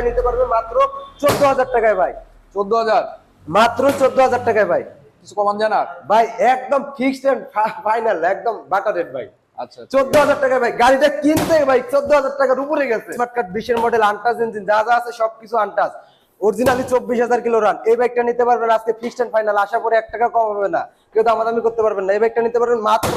নিতে পারবে মাত্র চোদ্দ হাজার টাকায় ভাই। চোদ্দ হাজার মাত্র চোদ্দ হাজার টাকায় ভাই। কিছু কমান জানা? ভাই একদম ফিক্সড এন্ড ফাইনাল একদম বাটার রেট ভাই। আচ্ছা। চোদ্দ হাজার টাকা ভাই গাড়িটা কিনতে ভাই চোদ্দ হাজার টাকার উপরে গেছে। স্মার্ট কার্ড বিশের মডেল আনটাস ইঞ্জিন যা যা আছে সবকিছু আনটাস অরিজিনালি চব্বিশ হাজার কিলো রান এই বাইকটা নিতে পারবেন আজকে ফিক্সড এন্ড ফাইনাল আশা করে এক টাকা কম হবে না। কেউ দামাদামি করতে পারবেন না। এই বাইকটা নিতে পারবেন মাত্র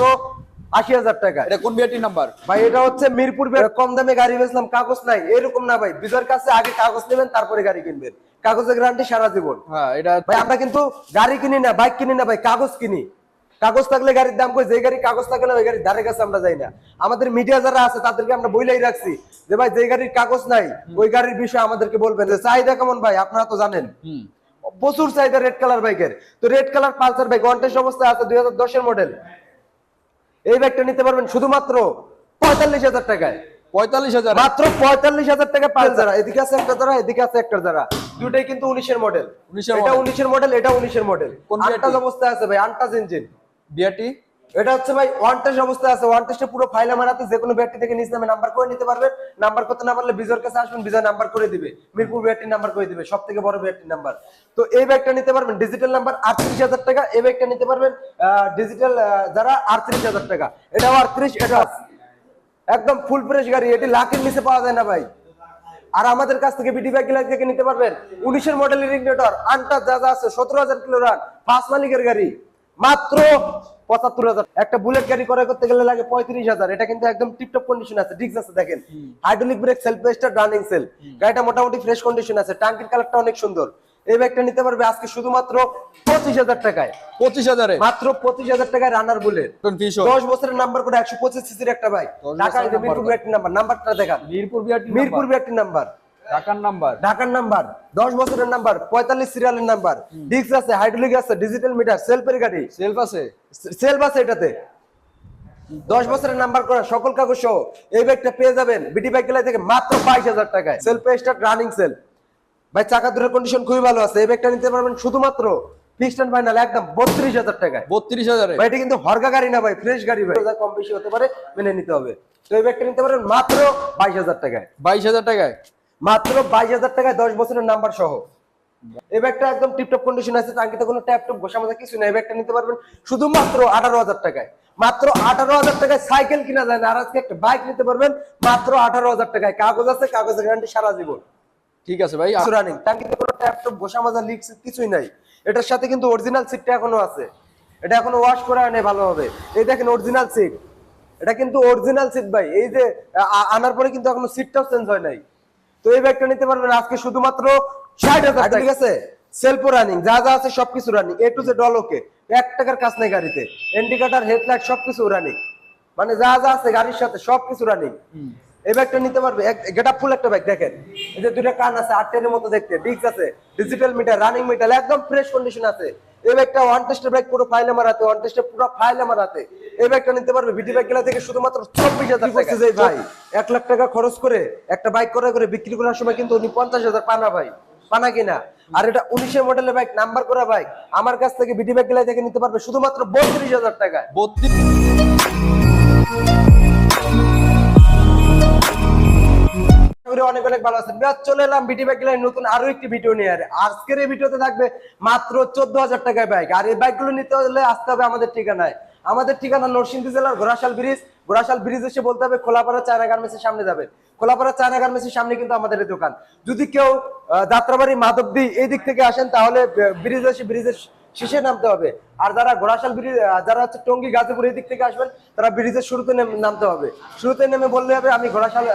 আশি হাজার টাকা। এটা কোন বিআরটি নাম্বার ভাই এটা হচ্ছে মিরপুর কম দামে গাড়ি বেচলাম কাগজ নাই। এরকম না ভাই বিজয়ের কাছে আগে কাগজ নেবেন তারপরে গাড়ি কিনবেন। কাগজের গ্যারান্টি সারা জীবন। হ্যাঁ এটা ভাই আমরা কিন্তু গাড়ি কিনি না বাইক কিনি না ভাই কাগজ কিনি। কাগজ থাকলে গাড়ির দাম কই? যে গাড়ি কাগজ থাকে না ওই গাড়ির ধারে কাছে আমরা যাই না। আমাদের মিডিয়া যারা আছে তাদেরকে আমরা বইলাই রাখছি যে ভাই যে গাড়ির কাগজ নাই ওই গাড়ির বিষয়ে আমাদেরকে বলবেন যে চাহিদা কেমন ভাই? আপনারা তো জানেন। প্রচুর চাহিদা রেড কালার বাইকের তো red colour Pulsar bike one test অবস্থায় আছে দুই হাজার দশের মডেল এই ব্যাগটা নিতে পারবেন শুধুমাত্র পঁয়তাল্লিশ হাজার টাকায়। পঁয়তাল্লিশ হাজার? মাত্র পঁয়তাল্লিশ হাজার টাকা পাঁচ যারা। এদিকে আছে একটা যারা। এদিকে আছে একটা যারা। দুটাই কিন্তু উনিশের মডেল 19 এর এটা উনিশের মডেল এটা উনিশের মডেল আনটাজ অবস্থায় আছে ভাই আনটাজ ইঞ্জিন বিআরটি? এটা হচ্ছে ভাই ওয়ান টেস্ট অবস্থায় আছে। ওয়ান টেস্টে পুরো ফাইল আমার হাতে যে কোনো ব্যাটারি থেকে নিজ নামে নাম্বার করে নিতে পারবেন নাম্বার করতে না পারলে বিজয়ের কাছে আসবেন, বিজয় নাম্বার করে দিবে। মিরপুর ব্যাটারি নাম্বার করে দিবে সব থেকে বড় ব্যাটারি নাম্বার তো এই ব্যাগটা নিতে পারবেন ডিজিটাল নাম্বার আটত্রিশ হাজার টাকা। এই ব্যাগটা নিতে পারবেন ডিজিটাল যারা আটত্রিশ হাজার টাকা। এটাও আটত্রিশ এটা একদম ফুল ফ্রেশ গাড়ি, এটি লাখের নিচে পাওয়া যায় না ভাই। আর আমাদের কাছ থেকে বিডি বাইক থেকে নিতে পারবেন। উনিশের মডেলের ইগনেটর আনটা যা যা আছে, সতেরো হাজার কিলো রান ফার্স্ট মালিকের গাড়ি। মাত্র পঁচাত্তর হাজার। একটা বুলেট গাড়ি ক্রয় করতে গেলে লাগে পঁয়ত্রিশ হাজার। এটা কিন্তু একদম টিপটপ কন্ডিশন আছে ডিস্ক আছে দেখেন। Hydraulic brake self start running self গাড়িটা মোটামুটি ফ্রেশ কন্ডিশন আছে টাঙ্কির কালারটা অনেক সুন্দর। এই ব্যাগটা নিতে পারবে আজকে শুধুমাত্র পঁচিশ হাজার টাকায়। পঁচিশ হাজারে? মাত্র পঁচিশ হাজার টাকায় রানার বুলেট দশ বছরের নাম্বার করে একশো পঁচিশ সিসির একটা ঢাকা মিরপুর ব্যাটারি নাম্বার নাম্বারটা দেখান। Mirpur BRT Mirpur battery number ঢাকার নাম্বার? ঢাকার নাম্বার দশ বছরের নাম্বার পঁয়তাল্লিশ সিরিয়ালের নাম্বার। ডিস্ক আছে হাইড্রোলিক আছে ডিজিটাল মিটার সেলফের গাড়ি। সেলফ আছে? সেলফ আছে এটাতে। দশ বছরের নাম্বার করা সকল কাগজ সহ এই ব্যাগটা পেয়ে যাবেন। বিটি বাইক গেলা থেকে মাত্র বাইশ হাজার টাকায়। Self start running self. ভাই চাকা দুটোর কন্ডিশন খুবই ভালো আছে। এই ব্যাগটা নিতে পারবেন শুধুমাত্র ফিক্সড ফাইনাল একদম বত্রিশ হাজার টাকায়। বত্রিশ হাজারে? ভাই এটা কিন্তু হরগা গাড়ি না ভাই ফ্রেশ গাড়ি ভাই। কম বেশি হতে পারে মেনে নিতে হবে। তো এই ব্যাগটা নিতে পারবেন মাত্র বাইশ হাজার টাকায়। বাইশ হাজার টাকায়? মাত্র বাইশ হাজার টাকায় দশ বছরের নাম্বার সহ। এই ব্যাগটা একদম টিপটপ কন্ডিশন আছে টাঙ্কিতে কোনো ট্যাপ টপ ঘষা মাজা কিছু নেই ব্যাগটা নিতে পারবেন শুধুমাত্র আঠারো হাজার টাকায়। মাত্র আঠারো হাজার টাকায় সাইকেল কিনা যায় না আর আজকে একটা বাইক নিতে পারবেন মাত্র আঠারো হাজার টাকায়। কাগজ আছে কাগজের গ্যারান্টি সারা জীবন। ঠিক আছে ভাই রানিং টাঙ্কিতে কোনো ট্যাপ টপ ঘষা মাজা কিছুই নাই। এটার সাথে কিন্তু অরিজিনাল সিটটা এখনও আছে। এটা এখনও ওয়াশ করা নেই ভালোভাবে এই দেখেন অরিজিনাল সিট এটা কিন্তু অরিজিনাল সিট ভাই। এই যে আনার পরে কিন্তু এখনও সিটটাও চেঞ্জ হয় নাই। তো এই ব্যাগটা নিতে পারবেন আজকে শুধুমাত্র ষাট হাজার ঠিক আছে। সেলফ রানিং যা যা আছে সবকিছু running A to Z all okay এক টাকার কাজ নেই গাড়িতে। ইন্ডিকেটার হেডলাইট সবকিছু রানিং মানে যা যা আছে গাড়ির সাথে সবকিছু রানিং এই ব্যাগটা নিতে পারবে। গেট ফুল একটা ব্যাগ দেখেন। এই যে দুইটা কান আছে আটের মতো দেখতে। ডিস্ক আছে ডিজিটাল মিটার রানিং মিটার একদম ফ্রেশ কন্ডিশন আছে। এই ব্যাগটা ওয়ান টেস্টের ব্যাগ পুরো ফাইল আমার ওয়ান টেস্টের পুরো ফাইল আমার হাতে এই ব্যাগটা নিতে পারবে বিটি ব্যাগ গেলা থেকে শুধুমাত্র চব্বিশ হাজার টাকা। ভাই? এক লাখ টাকা খরচ করে একটা বাইক করে করে বিক্রি করার সময় কিন্তু উনি পঞ্চাশ হাজার পানা ভাই। পানা কিনা? আর এটা উনিশের মডেলের বাইক নাম্বার করা বাইক আমার কাছ থেকে বিটি ব্যাগ গেলা থেকে নিতে পারবে শুধুমাত্র বত্রিশ হাজার টাকা। বত্রিশ করি অনেক অনেক ভালো আছেন বিরাট, চলে এলাম বিটি বাইক লাইন নতুন আরও একটি ভিডিও নিয়ে। আর আজকের এই ভিডিওতে থাকবে মাত্র চোদ্দ হাজার টাকায় বাইক আর এই বাইকগুলো নিতে হলে আসতে হবে আমাদের ঠিকানায়। আমাদের ঠিকানা নরসিংদী জেলার ঘোড়াশাল ব্রিজ। ঘোড়াশাল ব্রিজ এসে বলতে হবে খোলাপাড়া চায়না গার্মেন্টসের সামনে যাবে। খোলাপাড়া চায়না গার্মেন্টসের সামনে কিন্তু আমাদের এই দোকান। যদি কেউ যাত্রাবাড়ি মাধবদী এই দিক থেকে আসেন, তাহলে ব্রিজ এসে, ব্রিজের শেষে নামতে হবে। আর যারা ঘোড়াশাল ব্রিজ যারা হচ্ছে টঙ্গী, গাজীপুর এই দিক থেকে আসবেন, তারা ব্রিজের শুরুতে নেম- নামতে হবে। শুরুতে নেমে বললে হবে, আমি ঘোড়াশাল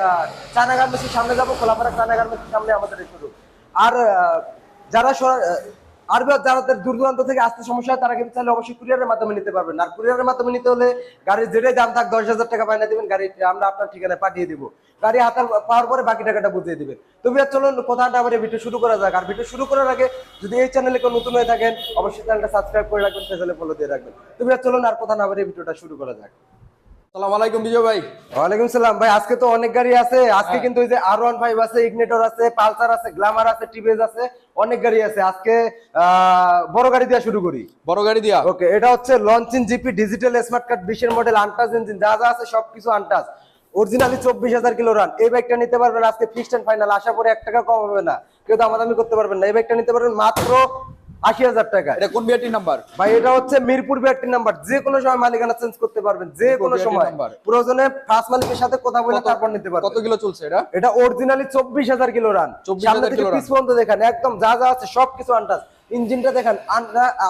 চানাগার গার্মেন্টসের সামনে যাব খোলাপাড়া চানাগার মেসির সামনে আমাদের শুরু আর যারা আর যারা দূর দূরান্ত থেকে আসতে সমস্যা হয়, তারা কিন্তু চাইলে অবশ্যই কুরিয়ারের মাধ্যমে নিতে পারবেন। আর কুরিয়ারের মাধ্যমে নিতে হলে গাড়ির যেটাই দাম থাক, দশ হাজার টাকা পাইনা দিবেন, গাড়ি আমরা আপনার ঠিকানায় পাঠিয়ে দিব। গাড়ি হাতার পাওয়ার পরে বাকি টাকাটা বুঝিয়ে দিবেন। তুমি আর চলুন কথাটা এই ভিডিও শুরু করা যাক। আর ভিডিও শুরু করার আগে যদি এই চ্যানেলে কেউ নতুন হয়ে থাকেন, অবশ্যই চ্যানেলটা সাবস্ক্রাইব করে রাখবেন চ্যানেলে ফলো দিয়ে রাখবেন। তুমি আর চলুন আর কথা না ভিডিওটা শুরু করা যাক। সালাম আলাইকুম বিজয় ভাই। ওয়ালাইকুম সালাম। ভাই আজকে তো অনেক গাড়ি আছে। আজকে কিন্তু ওই যে আর ওয়ান ফাইভ আছে ইগনেটর আছে পালসার আছে গ্লামার আছে টিভিএস আছে অনেক গাড়ি আছে। আজকে বড় গাড়ি দিয়ে শুরু করি। বড় গাড়ি দিয়া? ওকে এটা হচ্ছে launching GP digital smart card বিশের মডেল ইঞ্জিন যা যা আছে সবকিছু অরিজিনালি চব্বিশ হাজার কিলো রান এই বাইকটা নিতে পারবেন আজকে ফিক্সড ফাইনাল আশা করি এক টাকা কম হবে না। কেউ করতে পারবেন না। এই বাইকটা নিতে পারবেন মাত্র আশি হাজার টাকা। এটা কোন বিআরটি নাম্বার ভাই এটা হচ্ছে মিরপুর বিআরটি নাম্বার যে কোনো সময় মালিকানা চেঞ্জ করতে পারবেন যে কোনো সময়। প্রয়োজনে ফার্স্ট মালিকের সাথে কথা বলে তারপর নিতে কত কিলো চলছে এটা? এটা অরিজিনালি চব্বিশ হাজার কিলো রান 24,000 সামনে থেকে। পিছ পর্যন্ত দেখেন একদম যা যা আছে সবকিছু আনটাস ইঞ্জিনটা দেখেন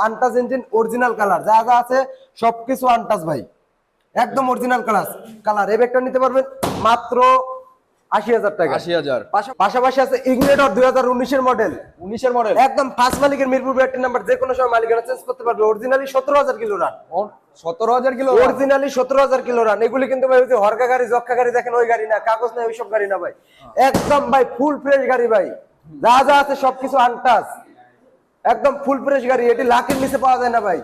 আনটাস ইঞ্জিন অরিজিনাল কালার যা যা আছে সবকিছু আনটাস ভাই। একদম অরিজিনাল কালার কালার এই ব্যাগটা নিতে পারবেন। মাত্র আশি হাজার টাকা। আশি হাজার। পাশাপাশি আছে ইগনেটর দুই হাজার উনিশের মডেল উনিশের মডেল একদম ফার্স্ট মালিকের মিরপুর ব্যাগটি নাম্বার যে কোনো সময় মালিকানা চেঞ্জ করতে পারবে। অরিজিনালি সতেরো হাজার কিলো রান সতেরো হাজার কিলো অরিজিনালি সতেরো হাজার কিলো রান এগুলি কিন্তু ভাই ওই হরকা গাড়ি জক্কা গাড়ি দেখেন ওই গাড়ি না কাগজ ওইসব গাড়ি না ভাই। একদম ভাই ফুল ফ্রেশ গাড়ি ভাই। যা যা আছে সবকিছু আনটাস একদম ফুল ফ্রেশ গাড়ি এটি লাখের নিচে পাওয়া যায় না ভাই।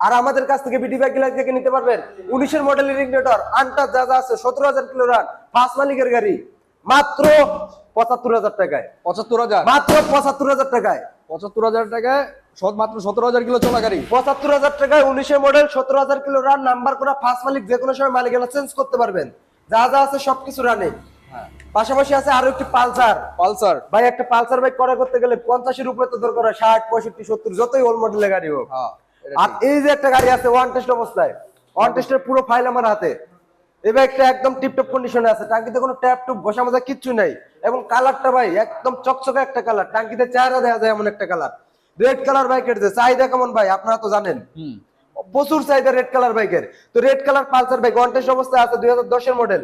আর আমাদের কাছ থেকে বিডি বাইক থেকে নিতে পারবেন। উনিশের মডেলের ইগনেটর আনটাস যা যা আছে সতেরো হাজার কিলো রান ফার্স্ট মালিকের গাড়ি মাত্র পঁচাত্তর হাজার টাকায়। পঁচাত্তর হাজার? মাত্র পঁচাত্তর হাজার টাকায়। পঁচাত্তর হাজার টাকায় মাত্র সতেরো হাজার কিলো চলা গাড়ি। পঁচাত্তর হাজার টাকায় উনিশের মডেল সতেরো হাজার কিলো রান নাম্বার করা ফার্স্ট মালিক যে কোনো সময় মালিকানা চেঞ্জ করতে পারবেন। যা যা আছে সবকিছু রানে পাশাপাশি আছে আরও একটি পালসার। পালসার। ভাই একটা পালসার বাইক করা করতে গেলে পঞ্চাশের উপরে তো দরকার হয় ষাট পঁয়ষট্টি সত্তর যতই ওল্ড মডেলের গাড়ি হোক। হ্যাঁ। আর এই যে একটা গাড়ি আছে ওয়ান টেস্ট অবস্থায় ওয়ান টেস্টের পুরো ফাইল আমার হাতে। এই বাইকটা একদম টিপটপ কন্ডিশনে আছে টাঙ্কিতে কোনো ট্যাপ টুপ ঘষা মাজা কিচ্ছু নাই। এবং কালারটা ভাই একদম চকচকে একটা কালার টাঙ্কিতে চেহারা দেখা যায় এমন একটা কালার রেড কালার বাইকের যে চাহিদা কেমন ভাই আপনারা তো জানেন। প্রচুর চাহিদা রেড কালার বাইকের তো red colour Pulsar bike one test অবস্থায় আছে দুই হাজার দশের মডেল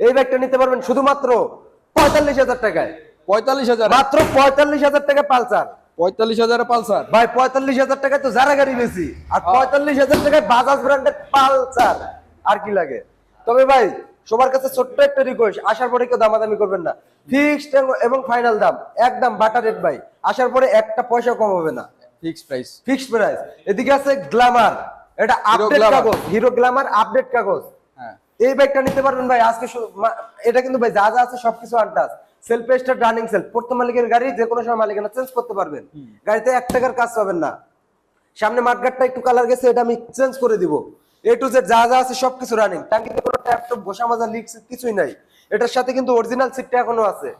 এই বাইকটা নিতে পারবেন শুধুমাত্র পঁয়তাল্লিশ হাজার টাকায়। পঁয়তাল্লিশ হাজার। মাত্র পঁয়তাল্লিশ হাজার টাকা পালসার পঁয়তাল্লিশ হাজার পালসার। ভাই পঁয়তাল্লিশ হাজার টাকায় তো যারা গাড়ি বেশি আর পঁয়তাল্লিশ হাজার টাকায় বাজাজ ব্র্যান্ডের পালসার। আর কি লাগে? তবে ভাই সবার কাছে ছোট্ট একটা রিকোয়েস্ট আসার পরে কেউ দামাদামি করবেন না। ফিক্সড এবং ফাইনাল দাম একদম বাটার রেট ভাই। আসার পরে একটা পয়সা কম হবে না। ফিক্স প্রাইস ফিক্সড প্রাইস এদিকে আছে গ্ল্যামার এটা আপডেট কাগজ হিরো গ্ল্যামার আপডেট কাগজ। হ্যাঁ। এই বাইকটা নিতে পারবেন ভাই আজকে এটা কিন্তু ভাই যা যা আছে সবকিছু untouched self start running self প্রথম মালিকের গাড়ি যে কোনো সময় মালিকানা চেঞ্জ করতে পারবেন। গাড়িতে এক টাকার কাজ পাবেন না। সামনে মাঠঘাটটা একটু কালার গেছে এটা আমি চেঞ্জ করে দিব। এ টু জেড যা যা আছে সবকিছু রানিং টাঙ্কিতে কোনো ট্যাপ টপ বসা মাজা লিক কিছুই নাই। এটার সাথে কিন্তু অরিজিনাল সিটটা এখনও আছে।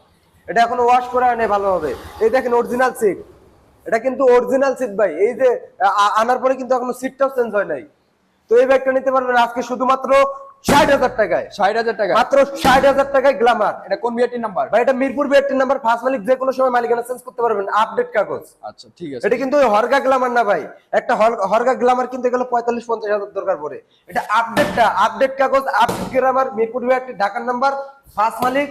এটা এখনও ওয়াশ করে আনে ভালো হবে। এই দেখেন অরিজিনাল সিট এটা কিন্তু অরিজিনাল সিট ভাই। এই যে আনার পরে কিন্তু এখনও সিটটাও চেঞ্জ হয় নাই। তো এই ব্যাগটা নিতে পারবেন। আজকে শুধুমাত্র ষাট হাজার টাকায়। ষাট হাজার টাকা মাত্র ষাট হাজার টাকায় গ্লামার এটা কোন নাম্বার ভাই এটা মিরপুর বিআরটি নাম্বার ফার্স্ট মালিক যে কোনো সময় মালিকানা চেঞ্জ করতে পারবেন আপডেট কাগজ। আচ্ছা ঠিক আছে। এটা কিন্তু হরগা গ্লামার না ভাই। একটা হরগা গ্লামার কিনতে গেলে পঁয়তাল্লিশ পঞ্চাশ হাজার দরকার পড়ে। এটা আপডেটটা আপডেট কাগজ আপডেট গ্রামার মিরপুর বিআরটি ঢাকার নাম্বার ফার্স্ট মালিক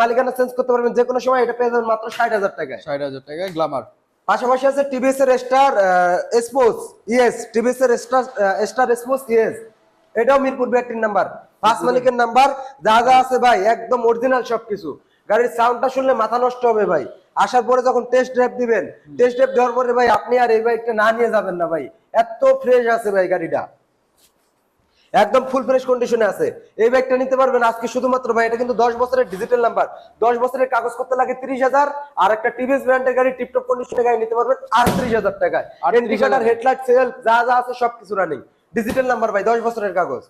মালিকানা চেঞ্জ করতে পারবেন যে কোনো সময় এটা পেয়ে যাবেন মাত্র ষাট হাজার টাকায়। ষাট হাজার টাকায় গ্লামার পাশাপাশি আছে টিভিএস এর স্টার স্পোর্টস ইয়েস টিভিএস এর স্টার স্টার স্পোর্টস ইয়েস এটাও মিরপুর বিআরটির নাম্বার। ফার্স্ট মালিকের নাম্বার যা যা আছে ভাই একদম অরিজিনাল সবকিছু। গাড়ির সাউন্ডটা শুনলে মাথা নষ্ট হবে ভাই। আসার পরে যখন টেস্ট ড্রাইভ দিবেন টেস্ট ড্রাইভ দেওয়ার পরে ভাই আপনি আর এই বাইকটা না নিয়ে যাবেন না ভাই। এত ফ্রেশ আছে ভাই গাড়িটা। একদম ফুল ফ্রেশ কন্ডিশনে আছে। এই ব্যাগটা নিতে পারবেন আজকে শুধুমাত্র ভাই এটা কিন্তু দশ বছরের ডিজিটাল নাম্বার দশ বছরের কাগজ করতে লাগে তিরিশ হাজার আর একটা টিভিএস ব্র্যান্ডের গাড়ি টিপটপ কন্ডিশনের গাড়ি নিতে পারবেন আটত্রিশ হাজার টাকায়। 38,000 ইন্ডিকেটার হেডলাইট সেল যা যা আছে সবকিছু রানিং ডিজিটাল নাম্বার ভাই দশ বছরের কাগজ।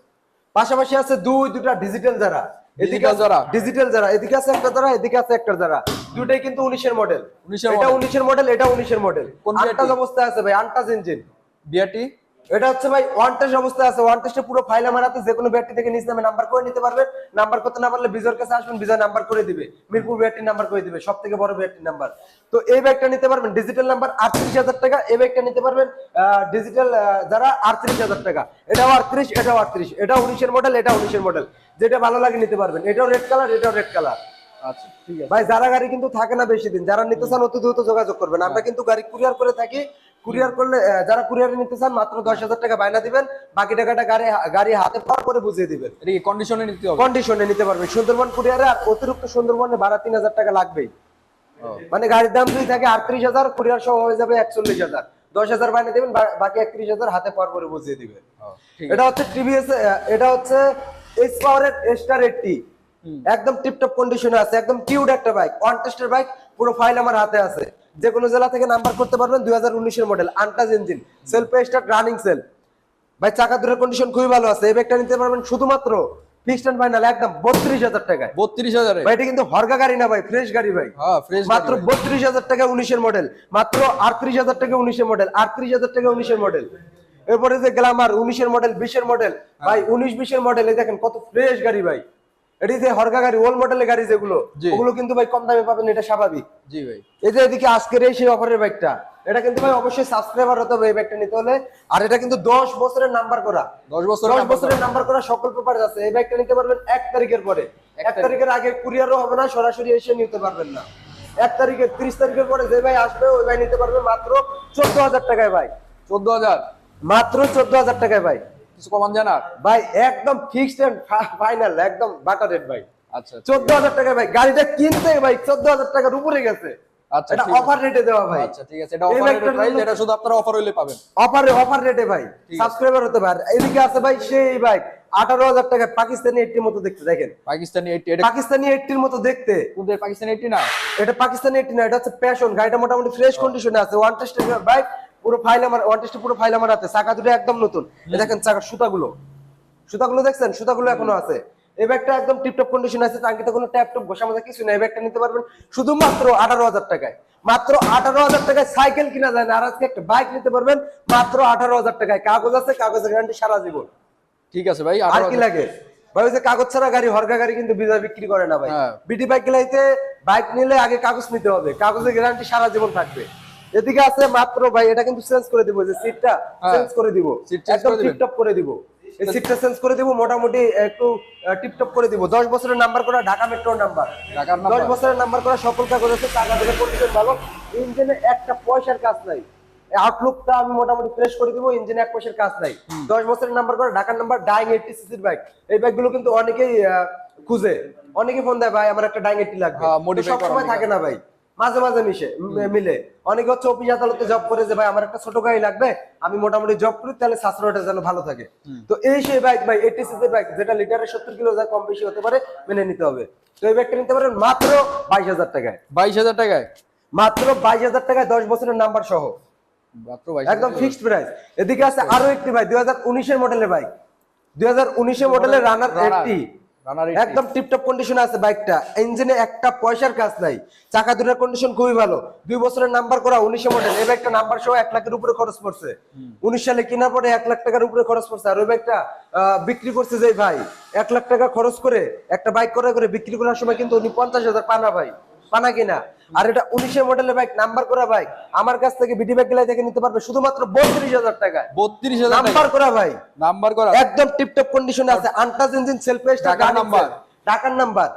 পাশাপাশি আছে দুই দুটা ডিজিটাল যারা। এদিকে যারা? ডিজিটাল যারা। এদিকে আছে একটা যারা এদিকে আছে একটা যারা। দুটাই কিন্তু উনিশের মডেল 19 এর এটা। উনিশের মডেল এটা উনিশের মডেল আনটাজ অবস্থায় আছে ভাই আনটাজ ইঞ্জিন বিআরটি এটা হচ্ছে ভাই ওয়ান টেস্ট অবস্থায় আছে। ওয়ান টেস্টে পুরো ফাইল আমার হাতে যে কোনো ব্যাটারি থেকে নিজ নামে নাম্বার করে নিতে পারবেন নাম্বার করতে না পারলে বিজয়ের কাছে আসবেন বিজয় নাম্বার করে দিবে। মিরপুর ব্যাটারি নাম্বার করে দিবে সব থেকে বড় ব্যাটারি নাম্বার তো এই ব্যাগটা নিতে পারবেন ডিজিটাল নাম্বার আটত্রিশ হাজার টাকা। এই ব্যাগটা নিতে পারবেন ডিজিটাল যারা আটত্রিশ হাজার টাকা। এটাও আটত্রিশ এটাও আটত্রিশ। এটা উনিশের মডেল এটা উনিশের মডেল যেটা ভালো লাগে নিতে পারবেন। এটাও রেড কালার এটাও রেড কালার আচ্ছা ঠিক আছে। ভাই যারা গাড়ি কিন্তু থাকে না বেশি দিন যারা নিতে চান অতি দ্রুত যোগাযোগ করবেন। আমরা কিন্তু গাড়ি কুরিয়ার করে থাকি কুরিয়ার করলে যারা কুরিয়ারে নিতে চান মাত্র দশ হাজার টাকা বায়না দিবেন বাকি টাকাটা গাড়ি গাড়ি হাতে পাওয়ার করে বুঝিয়ে দিবেন। কন্ডিশনে নিতে হবে? কন্ডিশনে নিতে পারবেন। সুন্দরবন কুরিয়ারে আর অতিরিক্ত সুন্দরবনে ভাড়া তিন হাজার টাকা লাগবেই। মানে গাড়ির দাম যদি থাকে আটত্রিশ হাজার কুরিয়ার সহ হয়ে যাবে একচল্লিশ হাজার। দশ হাজার বায়না দিবেন বাকি একত্রিশ হাজার হাতে পাওয়ার করে বুঝিয়ে দিবেন। এটা হচ্ছে টিভিএস এটা হচ্ছে এস পাওয়ারের স্টার এইটটি একদম টিপটপ কন্ডিশনে আছে একদম কিউট একটা বাইক ওয়ান টেস্টের বাইক পুরো ফাইল আমার হাতে আছে। যে কোনো জেলা থেকে নাম্বার করতে পারবেন দুই হাজার উনিশের model untouched engine self start running self ভাই চাকা দুটোর কন্ডিশন খুবই ভালো আছে এই ব্যাগটা নিতে পারবেন শুধুমাত্র ফিক্সড এন্ড ফাইনাল একদম বত্রিশ হাজার টাকায়। বত্রিশ হাজারে। ভাই এটা কিন্তু গাড়ি না ভাই ফ্রেশ গাড়ি ভাই। হ্যাঁ ফ্রেশ মাত্র বত্রিশ হাজার টাকা উনিশের মডেল মাত্র আটত্রিশ হাজার টাকা উনিশের মডেল আটত্রিশ হাজার টাকা উনিশের মডেল এরপরে যে গ্লামার উনিশের মডেল বিশের মডেল ভাই উনিশ বিশের মডেল এই দেখেন কত ফ্রেশ গাড়ি ভাই। এটি যে হরকা গাড়ি ওল্ড মডেলের গাড়ি যেগুলো ওগুলো কিন্তু ভাই কম দামে পাবেন এটা স্বাভাবিক। জি ভাই। এই যে এদিকে আজকের এই সেই অফারের বাইকটা এটা কিন্তু ভাই অবশ্যই সাবস্ক্রাইবার হতে হবে এই বাইকটা নিতে হলে। আর এটা কিন্তু দশ বছরের নাম্বার করা। দশ বছর দশ বছরের নাম্বার করা সকল পেপার আছে। এই বাইকটা নিতে পারবেন এক তারিখের পরে। এক তারিখের আগে কুরিয়ারও হবে না সরাসরি এসে নিতে পারবেন না। এক তারিখে ত্রিশ তারিখের পরে যে ভাই আসবে ওই ভাই নিতে পারবে মাত্র চোদ্দ হাজার টাকায় ভাই। চোদ্দ হাজার। মাত্র চোদ্দ হাজার টাকায় ভাই। কিছু কমান জানা ভাই একদম ফিক্সড এন্ড ফাইনাল একদম রেট ভাই। আচ্ছা চোদ্দ হাজার টাকায় ভাই গাড়িটা কিনতে ভাই চোদ্দ হাজার টাকার উপরে গেছে। আচ্ছা, এটা অফার রেটে দেওয়া ভাই। আচ্ছা ঠিক আছে এটা অফার প্রাইস এটা শুধু আপনারা অফার হইলে পাবেন। অফারে অফার রেটে ভাই। সাবস্ক্রাইবার হতে পারে। এদিকে আছে ভাই সেই ভাই আঠারো হাজার টাকা পাকিস্তানি এইটির মতো দেখতে দেখেন। পাকিস্তানি এইটি এটা পাকিস্তানি এইটির মতো দেখতে। কোনদের পাকিস্তানি এইটি না? এটা পাকিস্তানি এইটি না এটা হচ্ছে প্যাশন গাড়িটা মোটামুটি ফ্রেশ কন্ডিশনে আছে ওয়ান টেস্টের বাইক পুরো ফাইল আমার ওয়ান টেস্টে পুরো ফাইল আমার হাতে। চাকা দুটো একদম নতুন। দেখেন চাকার সুতাগুলো। সুতাগুলো দেখছেন? সুতাগুলো এখনও আছে। এই ব্যাগটা একদম টিপটপ কন্ডিশন আছে টাঙ্কিতে কোনো ট্যাপ টপ ঘষা মাজা কিছু নেই। এই ব্যাগটা নিতে পারবেন শুধুমাত্র আঠারো হাজার টাকায়। মাত্র আঠারো হাজার টাকায় সাইকেল কিনা যায় না। আর আজকে একটা বাইক নিতে পারবেন মাত্র আঠারো হাজার টাকায়। কাগজ আছে কাগজের গ্যারান্টি সারা জীবন। ঠিক আছে ভাই আর কি লাগে? ভাই ওই যে কাগজ ছাড়া গাড়ি হরকা গাড়ি কিন্তু বিজয় বিক্রি করে না ভাই। বিটি বাইক গেলাইতে বাইক নিলে আগে কাগজ নিতে হবে। কাগজের গ্যারান্টি সারা জীবন থাকবে। এদিকে আছে মাত্র ভাই এটা কিন্তু চেঞ্জ করে দিব যে সিটটা হ্যাঁ। চেঞ্জ করে দিব। একদম? টিপটপ করে দিব। এই সিটটা চেঞ্জ করে দিব মোটামুটি একটু টিপটপ করে দিব। দশ বছরের নাম্বার করা ঢাকা মেট্রোর নাম্বার ঢাকার নাম্বার বছরের নাম্বার করা সকল কাগজ আছে টাকা থেকে কন্ডিশন ভালো। ইঞ্জিনে একটা পয়সার কাজ নাই। আউটলুকটা আমি মোটামুটি ফ্রেশ করে দিব ইঞ্জিনে এক পয়সার কাজ নাই। দশ বছরের নাম্বার করা ঢাকার নাম্বার ডাইং এইটটি সিসির বাইক এই বাইকগুলো কিন্তু অনেকেই খুঁজে। অনেকে ফোন দেয় ভাই আমার একটা ডাইং এইটটি লাগবে। হ্যাঁ, সব সময় থাকে না ভাই। মাঝে মাঝে মিশে মিলে। অনেকে হচ্ছে অফিস আদালতে জব করে যে ভাই আমার একটা ছোট গাড়ি লাগবে আমি মোটামুটি জব করি তাহলে সাশ্রয়টা যেন ভালো থাকে। তো এই সেই বাইক ভাই এইটি সিসি বাইক যেটা লিটারে সত্তর কিলো যা কম বেশি হতে পারে মেনে নিতে হবে। তো এই বাইকটা নিতে পারেন মাত্র বাইশ হাজার টাকায়। বাইশ হাজার টাকায়? মাত্র বাইশ হাজার টাকায় দশ বছরের নাম্বার সহ। একদম ফিক্সড প্রাইস এদিকে আছে আরও একটি ভাই দুই হাজার উনিশের মডেলের বাইক দুই হাজার উনিশের মডেলের রানার 80 একদম টিপটপ কন্ডিশনে আছে বাইকটা ইঞ্জিনে একটা পয়সার কাজ নাই। চাকা দুটার কন্ডিশন খুবই ভালো। দুই বছরের নাম্বার করা উনিশে মডেল এই বাইকটা নাম্বার সহ এক লাখের উপরে খরচ পড়ছে। উনিশ সালে কেনার পরে এক লাখ টাকার উপরে খরচ পড়ছে। আর ওই বাইকটা বিক্রি করছে যে ভাই এক লাখ টাকা খরচ করে একটা বাইক করে করে বিক্রি করার সময় কিন্তু উনি পঞ্চাশ হাজার পানা ভাই। পানা কিনা? আর এটা উনিশের মডেলের বাইক নাম্বার করা বাইক আমার কাছ থেকে বিডি বাইক গেলে থেকে নিতে পারবে শুধুমাত্র বত্রিশ হাজার টাকায়। বত্রিশ হাজার নাম্বার করা ভাই। নাম্বার করা। একদম টিপটপ কন্ডিশনে আছে আনটাচ ইঞ্জিন সেলফ টাকার নাম্বার। টাকার number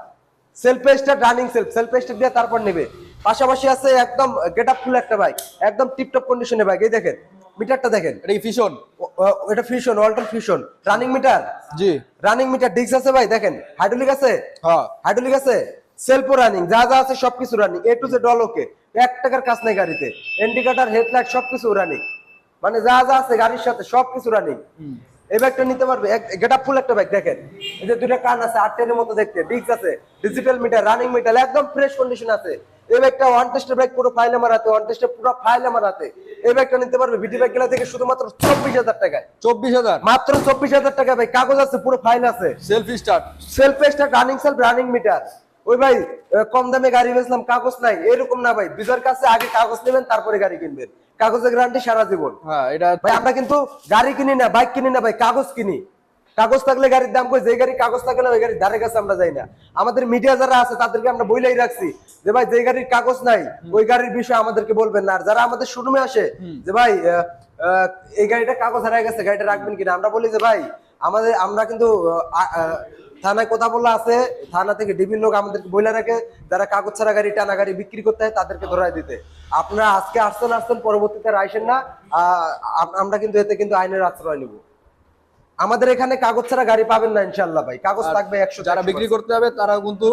self start running self self start দিয়ে তারপর নেবে। পাশাপাশি আছে একদম গেট আপ ফুল একটা বাইক একদম টিপটপ কন্ডিশনে বাইক এই দেখেন মিটারটা দেখেন। এটা ফিশন এটা ফিউশন অল্টার ফিউশন রানিং মিটার জি। রানিং মিটার ডিস্ক আছে ভাই দেখেন। হাইড্রোলিক আছে? হ্যাঁ। হাইড্রোলিক আছে? সেলফো রানিং যা যা আছে সবকিছু running A to Z all okay এক টাকার কাজ নাই গাড়িতে। ইন্ডিকেটর হেডলাইট সবকিছু রানিং মানে যা যা আছে গাড়ির সাথে সবকিছু রানিং এই ব্যাগটা নিতে পারবে? গেট ফুল একটা ব্যাগ দেখেন। এই যে দুইটা কান আছে আটটেনের মতো দেখতে। ডিস্ক আছে ডিজিটাল মিটার রানিং মিটার একদম ফ্রেশ কন্ডিশন আছে। এই ব্যাগটা ওয়ান টেস্টের ব্যাগ পুরো ফাইল আমার হাতে ওয়ান টেস্টের পুরো ফাইল আমার হাতে। এই ব্যাগটা নিতে পারবে ভিডি ব্যাগ গেলা থেকে শুধুমাত্র চব্বিশ হাজার টাকায়। চব্বিশ হাজার? মাত্র চব্বিশ হাজার টাকা ভাই কাগজ আছে পুরো ফাইল আছে। Self start self start running self running meter ওই ভাই কম দামে গাড়ি বেচলাম কাগজ নাই এরকম না ভাই। বিজয়ের কাছে আগে কাগজ নেবেন তারপরে গাড়ি কিনবেন। কাগজের গ্যারান্টি সারা জীবন। হ্যাঁ এটা ভাই আমরা কিন্তু গাড়ি কিনি না বাইক কিনি না ভাই কাগজ কিনি। কাগজ থাকলে গাড়ির দাম কই? যে গাড়ি কাগজ থাকে না ওই গাড়ির ধারে কাছে আমরা যাই না। আমাদের মিডিয়া যারা আছে তাদেরকে আমরা বইলাই রাখছি যে ভাই যে গাড়ির কাগজ নাই ওই গাড়ির বিষয়ে আমাদেরকে বলবেন না। আর যারা আমাদের শোরুমে আসে যে ভাই এই গাড়িটা কাগজ হারাই গেছে গাড়িটা রাখবেন কিনা? আমরা বলি যে ভাই আমাদের আমরা কিন্তু থানায় কথা বলা আছে থানা থেকে ডিবির লোক আমাদেরকে বইলে রাখে যারা কাগজ ছাড়া গাড়ি টানা গাড়ি বিক্রি করতে হয় তাদেরকে ধরায় দিতে। আপনারা আজকে আসছেন আসছেন পরবর্তীতে আর আইসেন না আহ, আমরা কিন্তু এতে কিন্তু আইনের আশ্রয় নিব। আমাদের এখানে কাগজ ছাড়া গাড়ি পাবেন না ইনশাল্লাহ ভাই। কাগজ থাকবে একশো যারা বিক্রি করতে হবে তারা কিন্তু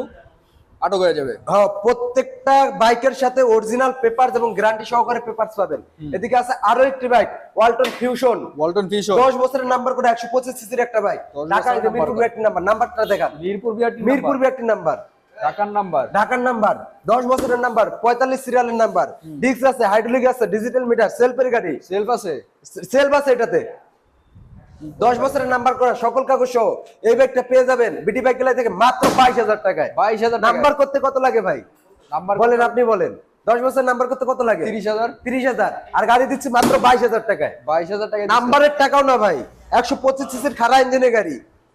আটক হয়ে যাবে। হ্যাঁ প্রত্যেকটা বাইকের সাথে অরিজিনাল পেপার এবং গ্যারান্টি সহকারে পেপারস পাবেন। এদিকে আছে আরও একটি bike Walton Fusion Walton Fission দশ বছরের নাম্বার করে একশো পঁচিশ সিসির একটা bike. 10 Dhaka Mirpur number number নাম্বারটা দেখান। মিরপুর বিআরটি মিরপুর একটি নাম্বার ঢাকার নাম্বার ঢাকার নাম্বার দশ বছরের নাম্বার পঁয়তাল্লিশ সিরিয়ালের নাম্বার ডিস্ক আছে হাইড্রোলিক আছে ডিজিটাল মিটার সেলফের গাড়ি। সেলফ আছে? সেলফ আছে এটাতে। দশ বছরের নাম্বার করা সকল কাগজ সহ এই ব্যাগটা পেয়ে যাবেন। বিটি বাইক গেলা থেকে মাত্র বাইশ হাজার টাকায়। বাইশ হাজার নাম্বার করতে কত লাগে ভাই? নাম্বার বলেন আপনি বলেন। দশ বছর নাম্বার করতে কত লাগে? তিরিশ হাজার। তিরিশ হাজার। আর গাড়ি দিচ্ছি মাত্র বাইশ হাজার টাকায়। বাইশ হাজার টাকা নাম্বারের টাকাও না ভাই। একশো পঁচিশ সিসির খারা ইঞ্জিনের গাড়ি।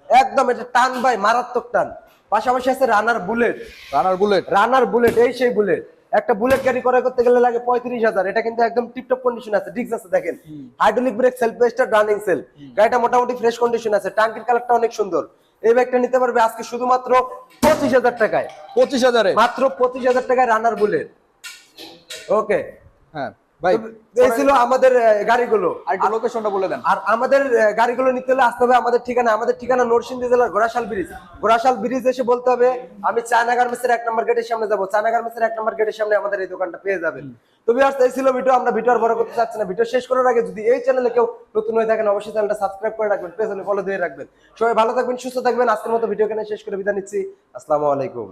একদম এটা টান ভাই মারাত্মক টান। পাশাপাশি আছে Runner Bullet Runner Bullet Runner Bullet এই সেই বুলেট একটা বুলেট গাড়ি করে করতে গেলে লাগে পঁয়ত্রিশ হাজার। এটা কিন্তু একদম টিপটপ কন্ডিশন আছে ডিক্স আছে দেখেন। Hydraulic brake self start running self গাড়িটা মোটামুটি ফ্রেশ কন্ডিশন আছে টাঙ্কির কালারটা অনেক সুন্দর। এই ব্যাগটা নিতে পারবে আজকে শুধুমাত্র পঁচিশ হাজার টাকায়। পঁচিশ হাজারে? মাত্র পঁচিশ হাজার টাকায় রানার বুলেট ওকে হ্যাঁ। ভাই এই ছিল আমাদের গাড়িগুলো। আর লোকেশনটা বলে দেন। আর আমাদের গাড়িগুলো নিতে হলে আসতে হবে আমাদের ঠিকানা। আমাদের ঠিকানা নরসিংদী জেলার ঘোড়াশাল ব্রিজ। ঘোড়াশাল ব্রিজ এসে বলতে হবে আমি চায়না গার্মেন্টসের এক নম্বর গেটের সামনে যাব। চায়না গার্মেন্টসের এক নম্বর গেটের সামনে আমাদের এই দোকানটা পেয়ে যাবেন। তো ভিউয়ার্স এই ছিল ভিডিও। আমরা ভিডিও আর বড় করতে চাচ্ছি না। ভিডিও শেষ করার আগে যদি এই চ্যানেলে কেউ নতুন হয়ে থাকেন অবশ্যই চ্যানেলটা সাবস্ক্রাইব করে রাখবেন পেছনে ফলো দিয়ে রাখবেন। সবাই ভালো থাকবেন সুস্থ থাকবেন। আজকের মতো ভিডিও এখানে শেষ করে বিদায় নিচ্ছি। আসসালামু আলাইকুম।